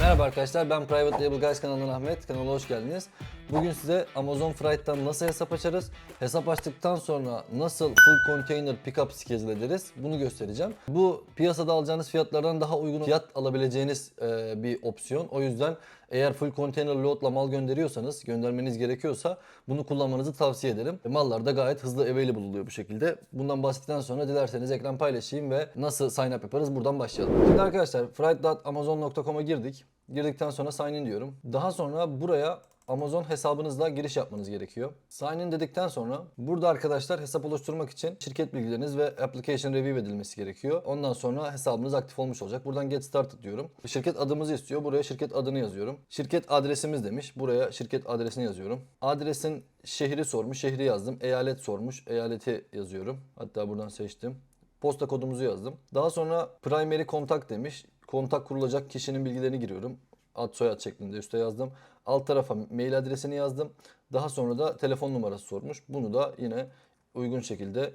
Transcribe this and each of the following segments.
Merhaba arkadaşlar ben Private Label Guys kanalından Ahmet. Kanala hoş geldiniz. Bugün size Amazon Freight'tan nasıl hesap açarız, hesap açtıktan sonra nasıl full container pickup schedule ederiz bunu göstereceğim. Bu piyasada alacağınız fiyatlardan daha uygun fiyat alabileceğiniz e, bir opsiyon. O yüzden eğer full container load'la mal gönderiyorsanız, göndermeniz gerekiyorsa bunu kullanmanızı tavsiye ederim. Mallar da gayet hızlı available oluyor bu şekilde. Bundan bahsettikten sonra dilerseniz ekran paylaşayım ve nasıl sign up yaparız buradan başlayalım. Şimdi arkadaşlar freight.amazon.com'a girdik. Girdikten sonra sign in diyorum. Daha sonra buraya Amazon hesabınızla giriş yapmanız gerekiyor. Sign in dedikten sonra burada arkadaşlar hesap oluşturmak için şirket bilgileriniz ve application review edilmesi gerekiyor. Ondan sonra hesabınız aktif olmuş olacak. Buradan get started diyorum. Şirket adımızı istiyor. Buraya şirket adını yazıyorum. Şirket adresimiz demiş. Buraya şirket adresini yazıyorum. Adresin şehri sormuş. Şehri yazdım. Eyalet sormuş. Eyaleti yazıyorum. Hatta buradan seçtim. Posta kodumuzu yazdım. Daha sonra primary contact demiş. Kontak kurulacak kişinin bilgilerini giriyorum. Ad soyad şeklinde üste yazdım. Alt tarafa mail adresini yazdım. Daha sonra da telefon numarası sormuş. Bunu da yine uygun şekilde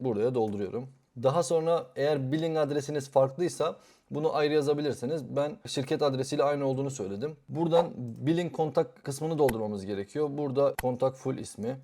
buraya dolduruyorum. Daha sonra eğer billing adresiniz farklıysa bunu ayrı yazabilirsiniz. Ben şirket adresiyle aynı olduğunu söyledim. Buradan billing kontak kısmını doldurmamız gerekiyor. Burada kontak full ismi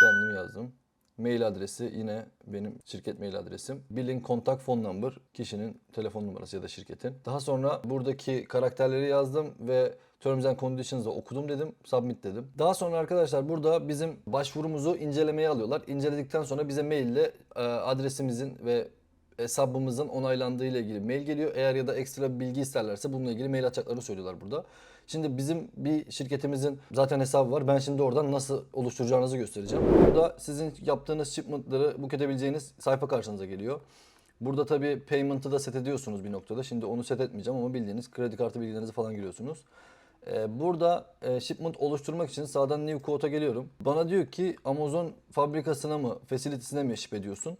kendim yazdım. Mail adresi yine benim şirket mail adresim. Billing contact phone number kişinin telefon numarası ya da şirketin. Daha sonra buradaki karakterleri yazdım ve Terms and Conditions'ı okudum dedim, submit dedim. Daha sonra arkadaşlar burada bizim başvurumuzu incelemeye alıyorlar. İnceledikten sonra bize maille e, adresimizin ve hesabımızın onaylandığı ile ilgili mail geliyor. Eğer ya da ekstra bir bilgi isterlerse bununla ilgili mail atacaklarını söylüyorlar burada. Şimdi bizim bir şirketimizin zaten hesabı var. Ben şimdi oradan nasıl oluşturacağınızı göstereceğim. Burada sizin yaptığınız shipment'ları book edebileceğiniz sayfa karşınıza geliyor. Burada tabii payment'ı da set ediyorsunuz bir noktada. Şimdi onu set etmeyeceğim ama bildiğiniz kredi kartı bilgilerinizi falan giriyorsunuz. Ee, Burada e, shipment oluşturmak için sağdan new quote'a geliyorum. Bana diyor ki Amazon fabrikasına mı, facility'sine mi ship ediyorsun?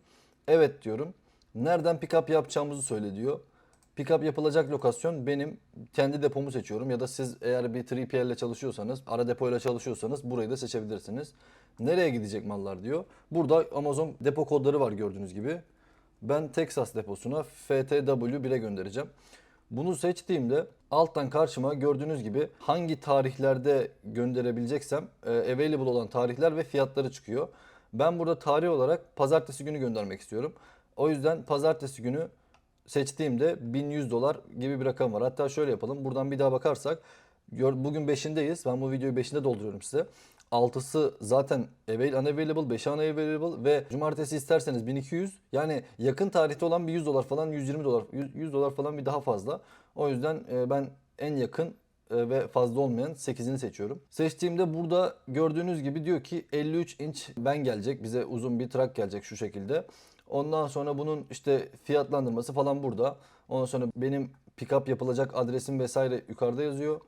Evet diyorum. Nereden pick up yapacağımızı söyle diyor. Pick up yapılacak lokasyon benim kendi depomu seçiyorum ya da siz eğer bir 3PL ile çalışıyorsanız, ara depo ile çalışıyorsanız burayı da seçebilirsiniz. Nereye gidecek mallar diyor. Burada Amazon depo kodları var gördüğünüz gibi. Ben Texas deposuna FTW1'e göndereceğim. Bunu seçtiğimde alttan karşıma gördüğünüz gibi hangi tarihlerde gönderebileceksem e, available olan tarihler ve fiyatları çıkıyor. Ben burada tarih olarak pazartesi günü göndermek istiyorum. O yüzden pazartesi günü seçtiğimde 1100 dolar gibi bir rakam var. Hatta şöyle yapalım. Buradan bir daha bakarsak bugün 5'indeyiz. Ben bu videoyu 5'inde dolduruyorum size. 6'sı zaten avail, unavailable, 5'i unavailable ve cumartesi isterseniz 1200. Yani yakın tarihte olan bir 100 dolar falan 120 dolar 100, 100 dolar falan bir daha fazla. O yüzden e, ben en yakın e, ve fazla olmayan 8'ini seçiyorum. Seçtiğimde burada gördüğünüz gibi diyor ki 53 inç ben gelecek. Bize uzun bir trak gelecek şu şekilde. Ondan sonra bunun işte fiyatlandırması falan burada. Ondan sonra benim pick-up yapılacak adresim vesaire yukarıda yazıyor.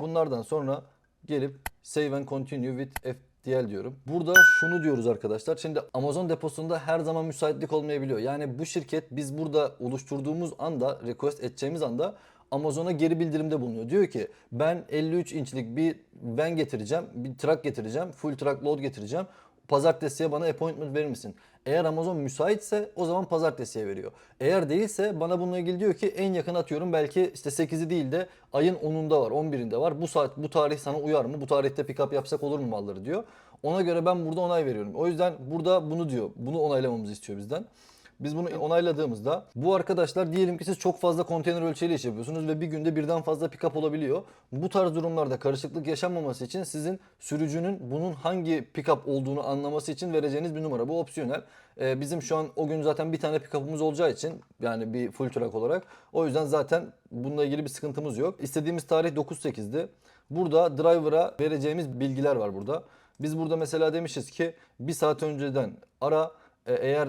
Bunlardan sonra gelip save and continue with FTL diyorum. Burada şunu diyoruz arkadaşlar. Şimdi Amazon deposunda her zaman müsaitlik olmayabiliyor. Yani bu şirket biz burada oluşturduğumuz anda, request edeceğimiz anda Amazon'a geri bildirimde bulunuyor. Diyor ki ben 53 inçlik bir van getireceğim, bir truck getireceğim, full truck load getireceğim. Pazartesiye bana appointment verir misin? Eğer Amazon müsaitse o zaman pazartesiye veriyor. Eğer değilse bana bununla ilgili diyor ki en yakın atıyorum belki işte 8'i değil de ayın 10'unda var 11'inde var. Bu saat bu tarih sana uyar mı? Bu tarihte pick up yapsak olur mu malları diyor. Ona göre ben burada onay veriyorum. O yüzden burada bunu diyor. Bunu onaylamamızı istiyor bizden. Biz bunu onayladığımızda bu arkadaşlar diyelim ki siz çok fazla konteyner ölçeğiyle iş yapıyorsunuz ve bir günde birden fazla pick-up olabiliyor. Bu tarz durumlarda karışıklık yaşanmaması için sizin sürücünün bunun hangi pick-up olduğunu anlaması için vereceğiniz bir numara. Bu opsiyonel. Ee, bizim şu an o gün zaten bir tane pick-up'ımız olacağı için yani bir full truck olarak o yüzden zaten bununla ilgili bir sıkıntımız yok. İstediğimiz tarih 9-8'di. Burada driver'a vereceğimiz bilgiler var burada. Biz burada mesela demişiz ki bir saat önceden ara e, eğer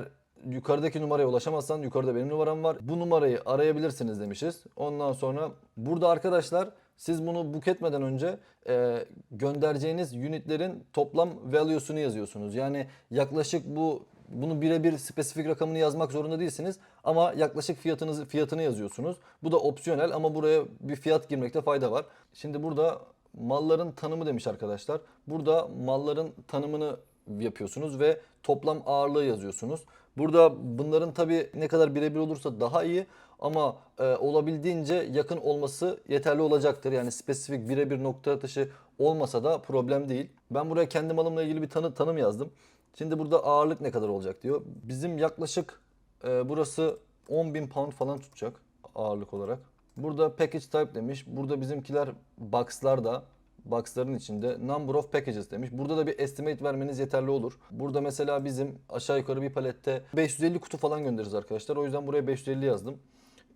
yukarıdaki numaraya ulaşamazsan yukarıda benim numaram var. Bu numarayı arayabilirsiniz demişiz. Ondan sonra burada arkadaşlar siz bunu book etmeden önce e, göndereceğiniz unitlerin toplam value'sunu yazıyorsunuz. Yani yaklaşık bu bunu birebir spesifik rakamını yazmak zorunda değilsiniz ama yaklaşık fiyatınızı fiyatını yazıyorsunuz. Bu da opsiyonel ama buraya bir fiyat girmekte fayda var. Şimdi burada malların tanımı demiş arkadaşlar. Burada malların tanımını yapıyorsunuz ve toplam ağırlığı yazıyorsunuz. Burada bunların tabii ne kadar birebir olursa daha iyi Ama e, olabildiğince yakın olması yeterli olacaktır. Yani spesifik birebir nokta atışı olmasa da problem değil. Ben buraya kendi malımla ilgili bir tanı, tanım yazdım. Şimdi burada ağırlık ne kadar olacak diyor. Bizim yaklaşık e, burası 10.000 pound falan tutacak ağırlık olarak. Burada package type demiş. Burada bizimkiler box'larda box'ların içinde number of packages demiş. Burada da bir estimate vermeniz yeterli olur. Burada mesela bizim aşağı yukarı bir palette 550 kutu falan göndeririz arkadaşlar. O yüzden buraya 550 yazdım.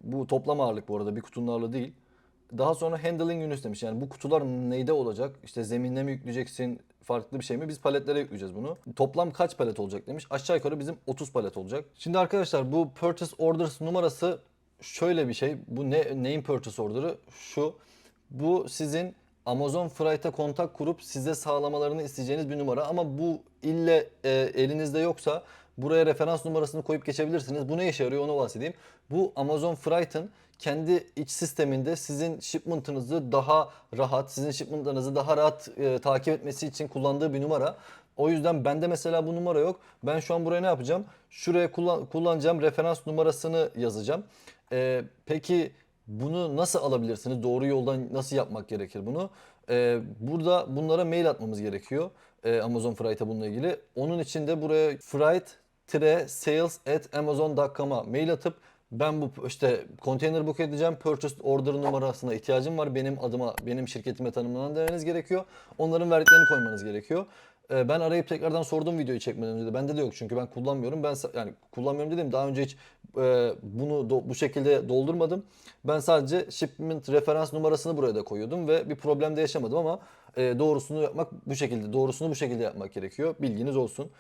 Bu toplam ağırlık bu arada bir kutunun ağırlığı değil. Daha sonra handling units demiş. Yani bu kutular neyde olacak? İşte zeminle mi yükleyeceksin? Farklı bir şey mi? Biz paletlere yükleyeceğiz bunu. Toplam kaç palet olacak demiş. Aşağı yukarı bizim 30 palet olacak. Şimdi arkadaşlar bu purchase orders numarası şöyle bir şey. Bu ne name purchase order'ı şu. Bu sizin Amazon Freight'a kontak kurup size sağlamalarını isteyeceğiniz bir numara ama bu ille e, elinizde yoksa buraya referans numarasını koyup geçebilirsiniz. Bu ne işe yarıyor onu bahsedeyim. Bu Amazon Freight'ın kendi iç sisteminde sizin shipment'ınızı daha rahat, sizin shipment'larınızı daha rahat e, takip etmesi için kullandığı bir numara. O yüzden bende mesela bu numara yok. Ben şu an buraya ne yapacağım? Şuraya kullan, kullanacağım referans numarasını yazacağım. E, peki bunu nasıl alabilirsiniz? Doğru yoldan nasıl yapmak gerekir bunu? Ee, burada bunlara mail atmamız gerekiyor. Ee, Amazon Freight'a bununla ilgili. Onun için de buraya freight-sales at amazon.com'a mail atıp ben bu işte container book edeceğim. Purchase order numarasına ihtiyacım var. Benim adıma, benim şirketime tanımlanan demeniz gerekiyor. Onların verdiklerini koymanız gerekiyor. Ee, Ben arayıp tekrardan sordum videoyu çekmeden önce de. Bende de yok çünkü ben kullanmıyorum. Ben yani kullanmıyorum dedim daha önce hiç e, bunu do- bu şekilde doldurmadım. Ben sadece shipment referans numarasını buraya da koyuyordum ve bir problem de yaşamadım ama e, doğrusunu yapmak bu şekilde doğrusunu bu şekilde yapmak gerekiyor. Bilginiz olsun.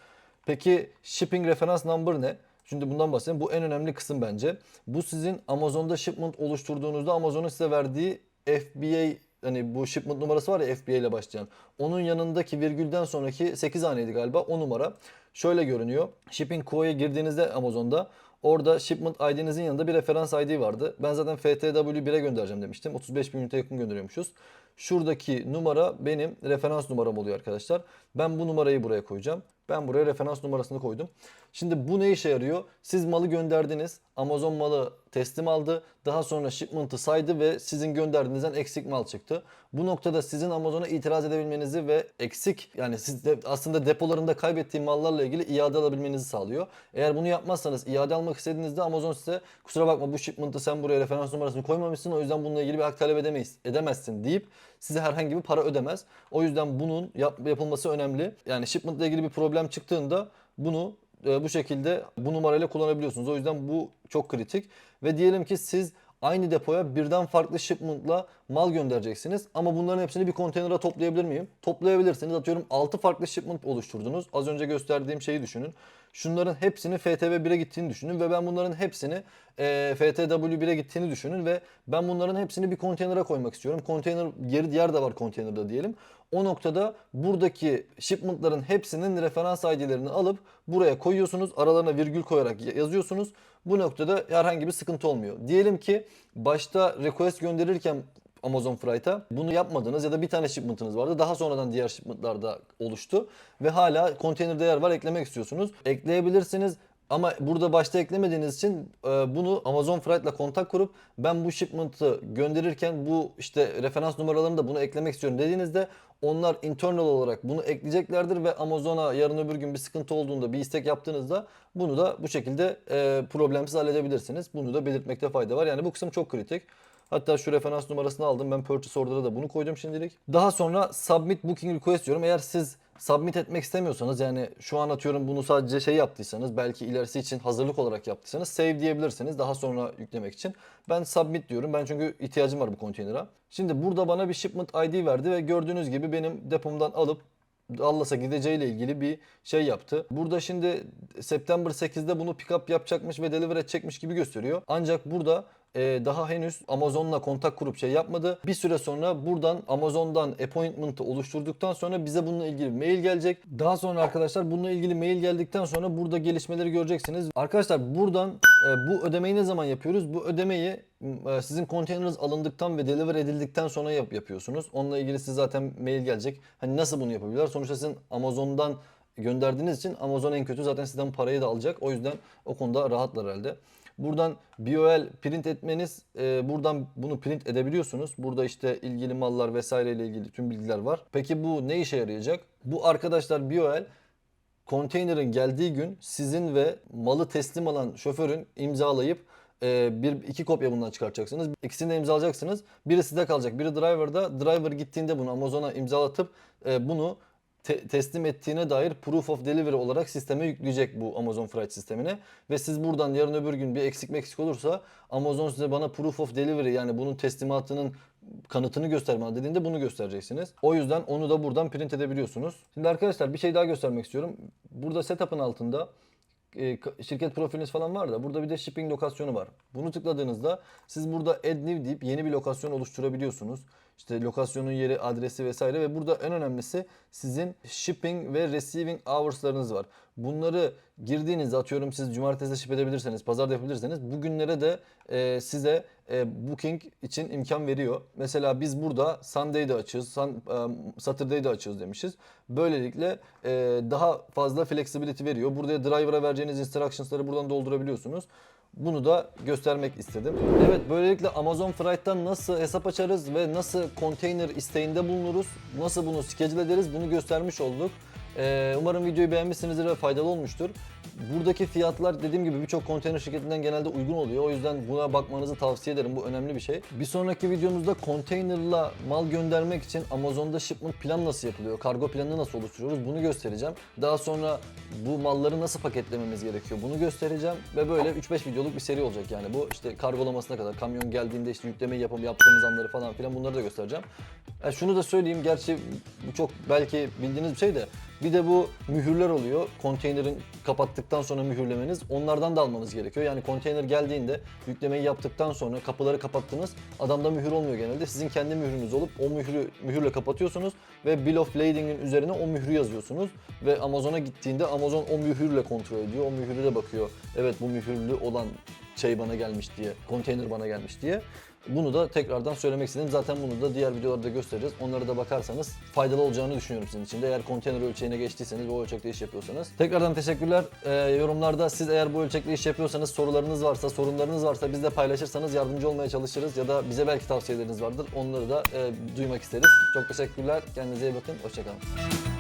Peki shipping reference number ne? Şimdi bundan bahsedeyim. Bu en önemli kısım bence. Bu sizin Amazon'da shipment oluşturduğunuzda Amazon'un size verdiği FBA hani bu shipment numarası var ya FBA ile başlayan. Onun yanındaki virgülden sonraki 8 haneydi galiba o numara. Şöyle görünüyor. Shipping Quo'ya girdiğinizde Amazon'da orada shipment ID'nizin yanında bir referans ID vardı. Ben zaten FTW1'e göndereceğim demiştim. 35 bin ünite yakın gönderiyormuşuz. Şuradaki numara benim referans numaram oluyor arkadaşlar. Ben bu numarayı buraya koyacağım. Ben buraya referans numarasını koydum. Şimdi bu ne işe yarıyor? Siz malı gönderdiniz. Amazon malı teslim aldı. Daha sonra shipment'ı saydı ve sizin gönderdiğinizden eksik mal çıktı. Bu noktada sizin Amazon'a itiraz edebilmenizi ve eksik yani siz de aslında depolarında kaybettiği mallarla ilgili iade alabilmenizi sağlıyor. Eğer bunu yapmazsanız iade almak istediğinizde Amazon size kusura bakma bu shipment'ı sen buraya referans numarasını koymamışsın o yüzden bununla ilgili bir hak talep edemeyiz, edemezsin deyip size herhangi bir para ödemez. O yüzden bunun yap- yapılması önemli. Yani shipment ile ilgili bir problem çıktığında bunu e, bu şekilde bu numarayla kullanabiliyorsunuz. O yüzden bu çok kritik. Ve diyelim ki siz aynı depoya birden farklı shipment'la mal göndereceksiniz. Ama bunların hepsini bir konteynere toplayabilir miyim? Toplayabilirsiniz. Atıyorum 6 farklı shipment oluşturdunuz. Az önce gösterdiğim şeyi düşünün. Şunların hepsini FTV1'e gittiğini düşünün ve ben bunların hepsini e, FTW1'e gittiğini düşünün ve ben bunların hepsini bir konteynere koymak istiyorum. Konteyner yeri yer de var konteynerde diyelim. O noktada buradaki shipment'ların hepsinin referans ID'lerini alıp buraya koyuyorsunuz. Aralarına virgül koyarak ya- yazıyorsunuz. Bu noktada herhangi bir sıkıntı olmuyor. Diyelim ki başta request gönderirken Amazon Freight'a bunu yapmadınız ya da bir tane shipment'ınız vardı. Daha sonradan diğer shipment'lar da oluştu ve hala konteyner değer var eklemek istiyorsunuz. Ekleyebilirsiniz. Ama burada başta eklemediğiniz için e, bunu Amazon Freight'la kontak kurup ben bu shipment'ı gönderirken bu işte referans numaralarını da bunu eklemek istiyorum dediğinizde onlar internal olarak bunu ekleyeceklerdir ve Amazon'a yarın öbür gün bir sıkıntı olduğunda bir istek yaptığınızda bunu da bu şekilde e, problemsiz halledebilirsiniz. Bunu da belirtmekte fayda var. Yani bu kısım çok kritik. Hatta şu referans numarasını aldım. Ben purchase order'a da bunu koydum şimdilik. Daha sonra submit booking request diyorum. Eğer siz submit etmek istemiyorsanız yani şu an atıyorum bunu sadece şey yaptıysanız belki ilerisi için hazırlık olarak yaptıysanız save diyebilirsiniz daha sonra yüklemek için. Ben submit diyorum. Ben çünkü ihtiyacım var bu konteynere. Şimdi burada bana bir shipment ID verdi ve gördüğünüz gibi benim depomdan alıp Dallas'a gideceğiyle ilgili bir şey yaptı. Burada şimdi September 8'de bunu pick up yapacakmış ve deliver edecekmiş gibi gösteriyor. Ancak burada e, daha henüz Amazon'la kontak kurup şey yapmadı. Bir süre sonra buradan Amazon'dan appointment'ı oluşturduktan sonra bize bununla ilgili mail gelecek. Daha sonra arkadaşlar bununla ilgili mail geldikten sonra burada gelişmeleri göreceksiniz. Arkadaşlar buradan e, bu ödemeyi ne zaman yapıyoruz? Bu ödemeyi e, sizin konteyneriniz alındıktan ve deliver edildikten sonra yap yapıyorsunuz. Onunla ilgili size zaten mail gelecek. Hani nasıl bunu yapabilirler? Sonuçta sizin Amazon'dan gönderdiğiniz için Amazon en kötü zaten sizden parayı da alacak. O yüzden o konuda rahatlar herhalde. Buradan BOL print etmeniz, e, buradan bunu print edebiliyorsunuz. Burada işte ilgili mallar vesaire ile ilgili tüm bilgiler var. Peki bu ne işe yarayacak? Bu arkadaşlar BOL konteynerin geldiği gün sizin ve malı teslim alan şoförün imzalayıp e, bir iki kopya bundan çıkartacaksınız. İkisini de imzalayacaksınız. Biri sizde kalacak, biri driver'da. Driver gittiğinde bunu Amazon'a imzalatıp e, bunu te- teslim ettiğine dair proof of delivery olarak sisteme yükleyecek bu Amazon Freight sistemine. Ve siz buradan yarın öbür gün bir eksik meksik olursa Amazon size bana proof of delivery yani bunun teslimatının kanıtını göster bana dediğinde bunu göstereceksiniz. O yüzden onu da buradan print edebiliyorsunuz. Şimdi arkadaşlar bir şey daha göstermek istiyorum. Burada setup'ın altında e, şirket profiliniz falan var da burada bir de shipping lokasyonu var. Bunu tıkladığınızda siz burada add new deyip yeni bir lokasyon oluşturabiliyorsunuz. İşte lokasyonun yeri, adresi vesaire ve burada en önemlisi sizin shipping ve receiving hours'larınız var. Bunları girdiğinizde atıyorum siz cumartesi ship edebilirseniz, pazarda yapabilirseniz bugünlere de e, size e, booking için imkan veriyor. Mesela biz burada Sunday'de açığız, sun, e, Saturday'de açığız demişiz. Böylelikle e, daha fazla flexibility veriyor. Burada driver'a vereceğiniz instructions'ları buradan doldurabiliyorsunuz. Bunu da göstermek istedim. Evet böylelikle Amazon Freight'tan nasıl hesap açarız ve nasıl konteyner isteğinde bulunuruz, nasıl bunu schedule ederiz bunu göstermiş olduk. Ee, umarım videoyu beğenmişsinizdir ve faydalı olmuştur. Buradaki fiyatlar dediğim gibi birçok konteyner şirketinden genelde uygun oluyor. O yüzden buna bakmanızı tavsiye ederim. Bu önemli bir şey. Bir sonraki videomuzda konteynerla mal göndermek için Amazon'da shipment plan nasıl yapılıyor? Kargo planını nasıl oluşturuyoruz? Bunu göstereceğim. Daha sonra bu malları nasıl paketlememiz gerekiyor? Bunu göstereceğim. Ve böyle 3-5 videoluk bir seri olacak yani. Bu işte kargolamasına kadar, kamyon geldiğinde işte yüklemeyi yapım yaptığımız anları falan filan bunları da göstereceğim. E, şunu da söyleyeyim. Gerçi bu çok belki bildiğiniz bir şey de bir de bu mühürler oluyor. Konteynerin kapattıktan sonra mühürlemeniz. Onlardan da almanız gerekiyor. Yani konteyner geldiğinde yüklemeyi yaptıktan sonra kapıları kapattınız. Adamda mühür olmuyor genelde. Sizin kendi mührünüz olup o mührü mühürle kapatıyorsunuz ve bill of lading'in üzerine o mührü yazıyorsunuz ve Amazon'a gittiğinde Amazon o mühürle kontrol ediyor. O mühürü de bakıyor. Evet bu mühürlü olan şey bana gelmiş diye, konteyner bana gelmiş diye. Bunu da tekrardan söylemek istedim. Zaten bunu da diğer videolarda göstereceğiz. Onlara da bakarsanız faydalı olacağını düşünüyorum sizin için de. Eğer konteyner ölçeğine geçtiyseniz, o ölçekte iş yapıyorsanız. Tekrardan teşekkürler. Ee, yorumlarda siz eğer bu ölçekte iş yapıyorsanız, sorularınız varsa, sorunlarınız varsa bizle paylaşırsanız yardımcı olmaya çalışırız. Ya da bize belki tavsiyeleriniz vardır. Onları da e, duymak isteriz. Çok teşekkürler. Kendinize iyi bakın. Hoşçakalın.